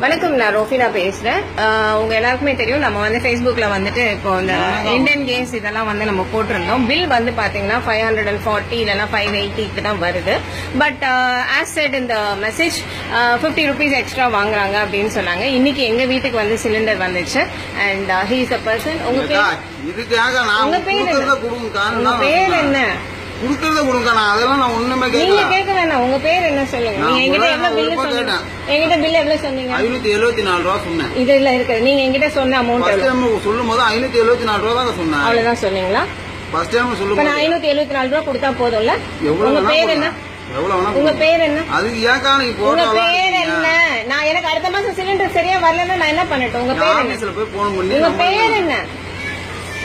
வணக்கம் நான் ரோஃபினா பேசுறேன். ஆஹ் உங்க எல்லாருக்குமே தெரியும் நம்ம வந்து Facebookல வந்துட்டு இப்போ இந்த இந்தியன் கேம்ஸ் இதெல்லாம் வந்து நம்ம போட்டிருந்தோம். பில் வந்து பாத்தீங்கன்னா ஃபைவ் ஹண்ட்ரட் அண்ட் ஃபார்ட்டி இல்லைன்னா ஃபைவ் எயிட்டிக்கு தான் வருது. பட் ஆஸ் செட் இந்த மெசேஜ் ஃபிஃப்டி ருபீஸ் எக்ஸ்ட்ரா வாங்குறாங்க அப்படின்னு சொன்னாங்க. இன்னைக்கு எங்க வீட்டுக்கு வந்து சிலிண்டர் வந்துச்சு. அண்ட் ஹீஸ் அ பர்சன் உங்க அக்கா, பேர்? இதுக்காக நான் உங்க பேர் என்ன? கொடுங்கக்கா உங்க நான் பேர். என்ன? கொடுக்கறத கொடுங்க நான் அதெல்லாம் நான் ஒண்ணுமே கேட்கல கேட்க வேணாம். உங்க பேர் என்ன சொல்லுங்க? நீங்க என்கிட்ட எவ்வளவு நான் சொன்னீங்க. என்கிட்ட பில் எவ்வளவு சொன்னீங்க? ஐநூத்தி எழுபத்தி நாலு ரூபா சொன்னேன். இதுல இருக்கு. நீங்க என்கிட்ட சொன்ன அமௌண்ட் டைம் சொல்லும் போது ஐநூத்தி எழுபத்தி நாலு ரூபா தான் சொன்னேன். அவ்வளவுதான் சொன்னீங்களா? ஃபர்ஸ்ட் டைம் சொல்லும் இப்ப நான் ஐநூத்தி எழுபத்தி நாலு ரூபா கொடுத்தா போதும்ல? உங்க பேர் என்ன? உங்க. பேர் என்ன? அதுக்கு ஏக்கா நீங்க உங்க பேர் என்ன? நான் எனக்கு அடுத்த மாசம் சிலிண்டர் சரியா வரலன்னா நான் என்ன பண்ணட்டும்? உங்க பேர் என்ன? போய் போன் பண்ணி உங்க பேர் என்ன?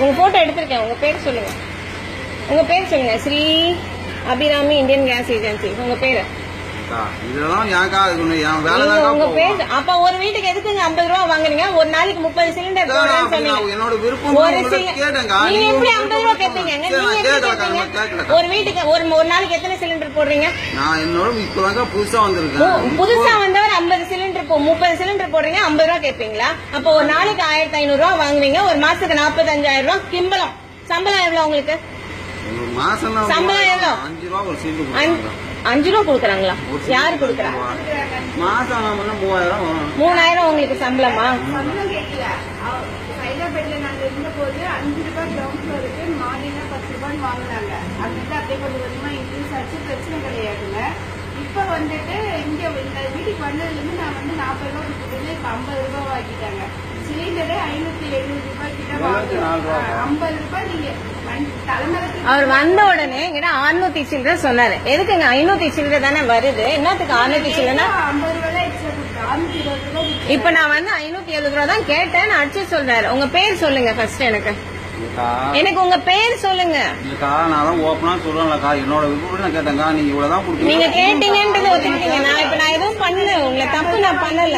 உங்க போட்டோ எடுத்திருக்கேன். உங்க பேர் சொல்லுங்க. உங்க பேர் சொல்லுங்க. Sri Abirami Indian gas agency. உங்க பேரு? அப்ப ஒரு வீட்டுக்கு எதுக்குங்க ஐம்பது ரூபா வாங்குறீங்க? ஒரு நாளைக்கு முப்பது சிலிண்டர் என்னோட விருப்பம் ஒரு. நீங்க எப்படி ஐம்பது ரூபா கேட்பீங்க வீட்டுக்கு ஒரு ஒரு நாளைக்கு எத்தனை சிலிண்டர் போடுறீங்க? நான் என்னோட இப்பதாங்க புதுசா வந்திருக்கேன். புதுசா வந்தவர் ஐம்பது சிலிண்டர் போ முப்பது சிலிண்டர் போடுறீங்க ஐம்பது ரூபா கேட்பீங்களா அப்போ ஒரு நாளைக்கு ஆயிரத்தி ஐநூறு ரூபா வாங்குவீங்க ஒரு மாசத்துக்கு நாற்பத்தஞ்சாயிரம் ரூபா கிம்பளம். சம்பளம் எவ்வளவு உங்களுக்கு? சம்பளம் எவ்வளோ? அஞ்சு ரூபா கொடுக்குறாங்களா? யாரு கொடுக்குறா. மாசம் மூவாயிரம். மூணாயிரம் உங்களுக்கு சம்பளமா? ஹைதராபாத்ல நாங்க இருந்தபோது அஞ்சு ரூபாய் கிரவுண்ட் ஃப்ளோருக்கு மாடினா பத்து ரூபான்னு வாங்குனாங்க. அது வந்து அப்படியே கொஞ்சம் கொஞ்சமா இன்க்ரீஸ் ஆச்சு. பிரச்சனை கிடையாதுங்க. இப்ப வந்துட்டு இங்க இந்த வீட்டுக்கு வந்ததுல இருந்து நான் வந்து நாற்பது ரூபாய் கொடுத்தது இப்ப ஐம்பது ரூபாய் வாங்கிட்டாங்க. சிலிண்டரே ஐநூத்தி எழுபது ரூபாய் கிட்ட எழுபத்தி நாலு ரூபா. வாங்குறோம் ஐம்பது ரூபாய் நீங்க வண்டி- தலைமரத்துக்கு அவர் வந்த உடனே என்கிட்ட அறுநூத்தி சில்லற சொன்னாரு. எதுக்குங்க ஐநூத்தி சில்லற தானே வருது? என்னத்துக்கு அறுநூத்தி சில்லறனா. இப்ப நான் வந்து ஐநூத்தி எழுபது ரூபா தான் கேட்டேன் நான் அடிச்சு சொல்றாரு. உங்க பேர் சொல்லுங்க ஃபர்ஸ்ட் எனக்கு. எனக்கு உங்க பேர் சொல்லுங்க. இல்லக்கா, நான் தான் ஆ சொல்றேன்லக்கா, என்னோட விருப்பப்படி நான் கேட்டேன்க்கா, நீங்க இவ்வளவுதான் கொடுப்பீங்க. நீங்க கேட்டீங்கன்றது ஒத்துக்கிட்டீங்க. நான் இப்ப நான் எதுவும் பண்ணல. உங்களை தப்பு நான் பண்ணல.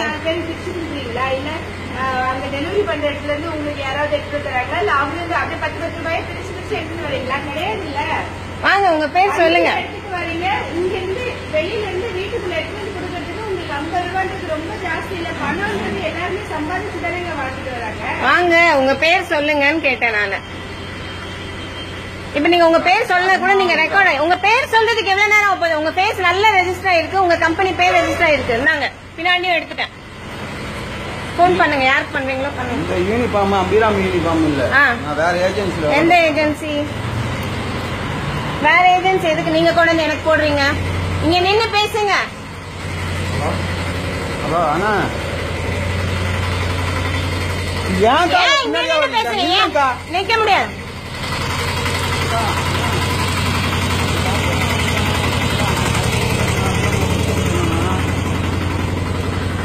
அங்க டெலிவரி பண்ற இடத்துல இருந்து உங்களுக்கு யாராவது எடுத்து தராங்களா இல்ல அவங்க வந்து அப்படியே பத்து பத்து ரூபாய் பிரிச்சு பிரிச்சு எடுத்துட்டு வரீங்களா? கிடையாது இல்ல வாங்க உங்க பேர் சொல்லுங்க. எடுத்துட்டு வரீங்க. இங்க இருந்து வெளியில இருந்து வீட்டுக்குள்ள எடுத்து வந்து கொடுக்கறதுக்கு உங்களுக்கு ஐம்பது ரூபான்றது ரொம்ப ஜாஸ்தி இல்ல. பணம்ன்றது எல்லாருமே சம்பாதிச்சு தானே இங்க வாங்கிட்டு வராங்க. வாங்க உங்க பேர் சொல்லுங்கன்னு கேட்டேன் நானு. இப்ப நீங்க உங்க பேர் சொல்ல கூட நீங்க ரெக்கார்ட் உங்க பேர் சொல்றதுக்கு எவ்வளவு நேரம் போகுது? உங்க பேர் நல்ல ரெஜிஸ்டர் ஆயிருக்கு உங்க கம்பெனி பேர் ரெஜிஸ்டர் ஆயிருக்கு. இருந்தாங்க பின்னாடியும் எடுத்துட்டேன். ஃபோன் பண்ணுங்க யாருக்கு பண்றீங்களோ பண்ணுங்க. இந்த யூனிஃபார்ம் அபிராமி யூனிஃபார்ம் இல்ல. நான் வேற ஏஜென்சில எந்த ஏஜென்சி வேற ஏஜென்சி எதுக்கு? நீங்க கொண்டு வந்து எனக்கு போடுறீங்க. இங்க நின்னு பேசுங்க. ஹலோ? அண்ணா. நிக்க முடியாது.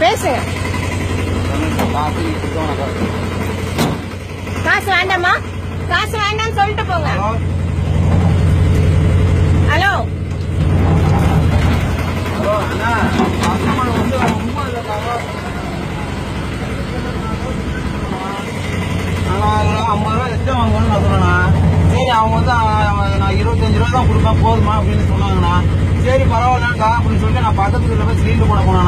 பேசுங்க. காசு வேண்டாமா காசு வேண்டாம்னு சொல்லிட்டு போங்க. ஹலோ? ஐம்பது ரூபா எக்ஸ்ட்ரா வாங்கணும்னு நான் சொன்னேண்ணா. சரி அவங்க வந்து நான் இருபத்தஞ்சு ரூபா தான் கொடுப்பேன் போதுமா அப்படின்னு சொன்னாங்கண்ணா. சரி பரவாயில்லக்கா அப்படின்னு சொல்லிட்டு நான் பக்கத்துல போய் சிலிண்டர் போட போய்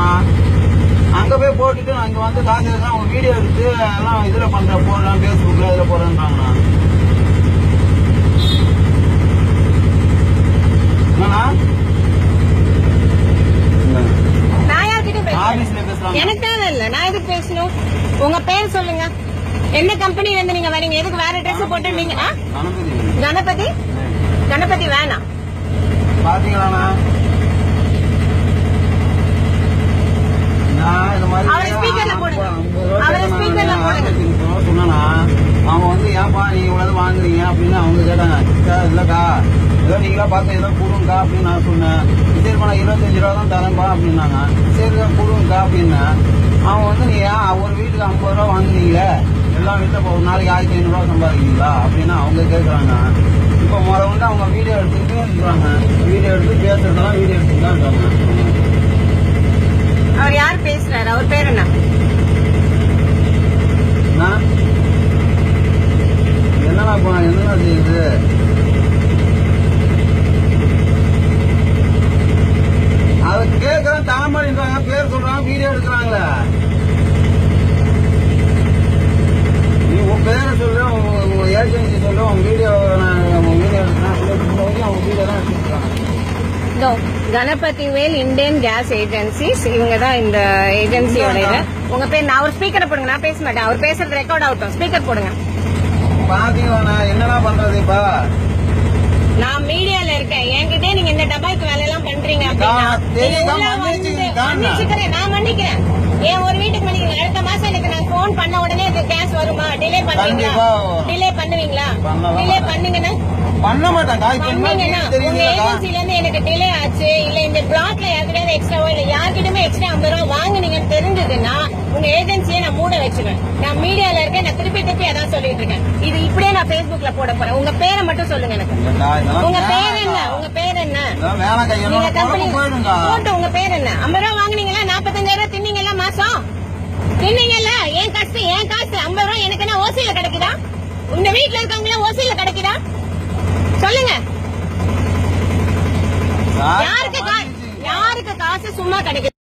போட்டுட்டு இங்க வந்து காசு எடுத்து அவங்க வீடியோ எடுத்து எல்லாம் இதுல பண்ற போடலாம் பேஸ்புக்ல இதுல போடுறேன்றாங்கண்ணா என்னண்ணா? எனக்கு தேவை இல்ல. நான் எதுக்கு பேசணும்? உங்க பேர் சொல்லுங்க. என்ன கம்பெனில இருந்து நீங்க வரீங்க? எதுக்கு வேற ட்ரெஸ் போட்டு நீங்க? கணபதி. கணபதி வேணாம். பாத்தீங்களாண்ணா நான் இந்த மாதிரி அவரை speakerல போடுங்க. ஐம்பது ரூபா அவரை நான் போடுங்க. சொன்னேண்ணா அவங்க வந்து ஏன்பா நீங்க இவ்வளவு வாங்குறீங்க? அப்படின்னு அவங்க கேட்டாங்க. "சார், இல்லக்கா ஏதோ நீங்களா பார்த்து ஏதோ கொடுங்கக்கா அப்படின்னு நான் சொன்னேன். சரிப்பா நான் இருபத்தஞ்சு ரூபா தான் தரேன்ப்பா அப்படின்னாங்க. சரி தான் கொடுங்கக்கா அப்படின்னேன். அவங்க வந்து நீ ஏன் ஒரு வீட்டுக்கு ஐம்பது ரூபா வாங்குறீங்களே எல்லா வீட்டில் இப்போ ஒரு நாளைக்கு ஆயிரத்தி ஐநூறுரூவா சம்பாதிக்கிறீங்களா? அப்படின்னு அவங்க கேட்குறாங்க இப்போ முறை வந்து அவங்க வீடியோ எடுத்துக்கிட்டு இருக்காங்க வீடியோ எடுத்து பேசுறதெல்லாம் வீடியோ எடுத்துட்டு தான் இருக்காங்க. அவர் யார் பேசுறாரு? அவர் பேர் என்ன? என்னடா என்னடா செய்யுது? அவர் கேட்கறேன் தாமரை பேர் சொல்றாங்க video எடுக்கிறாங்களே. Ganapathi Vel Indian gas agencies. இவங்க தான் இந்த ஏஜென்சியோட இது உங்க பேர் நான் ஒரு ஸ்பீக்கரை போடுங்க நான் பேச மாட்டேன். அவர் பேசுறது ரெக்கார்ட் ஆகட்டும் ஸ்பீக்கர் போடுங்க. என்னடா பண்றது இப்ப நான் மீடியால இருக்கேன். என்கிட்ட நீங்க இந்த டபாய்க்கு வேலை எல்லாம் பண்றீங்க அப்படின்னா மன்னிச்சுக்கிறேன், நான். மன்னிக்கிறேன். ஏன் ஒரு வீட்டுக்கு மன்னிக்கிறேன். அடுத்த மாசம் எனக்கு நான் போன் பண்ண உடனே இது கேஸ் வருமா? டிலே பண்ணுவீங்களா. டிலே பண்ணுவீங்களா. டிலே பண்ணுங்கன்னா? பண்ண மாட்டேன்க்கா இப்ப என்ன பண்ணீங்கன்னா உங்க தெரியுதுலக்கா ஏஜென்சில இருந்து எனக்கு டிலே ஆச்சு இல்ல இந்த பிளாட்ல யாருக்கிட்ட எக்ஸ்ட்ராவோ இல்ல யார்கிட்டயுமே எக்ஸ்ட்ரா ஐம்பது ரூபா வாங்குனீங்கன்னு தெரிஞ்சதுன்னா உங்க ஏஜென்சியை நான் மூட வச்சிருவேன். நான் மீடியால இருக்கேன் நான் திருப்பி திருப்பி அதான் சொல்லிட்டு இருக்கேன். இது இப்படியே நான் Facebookல போட போறேன். உங்க பேரை மட்டும் சொல்லுங்க எனக்கு. உங்க பேர் என்ன. உங்க பேர் என்ன? நீங்க கம்பெனி பொழப்பு போயிடும்க்கா. போட்டு உங்க பேர் என்ன? ஐம்பது ரூபா வாங்குனீங்களா? நாற்பத்தஞ்சாயிரம் தின்னீங்களா? மாசம்? தின்னீங்கல்ல? என் காசு? என் காசு? ஐம்பது ரூபாய் எனக்கு என்ன ஓசியில கிடைக்குதா? உங்க வீட்டுல இருக்கவங்க ஓசியில கிடைக்குதா? சொல்லுங்க. யாருக்கு யாருக்கு காசு சும்மா கிடைக்குது?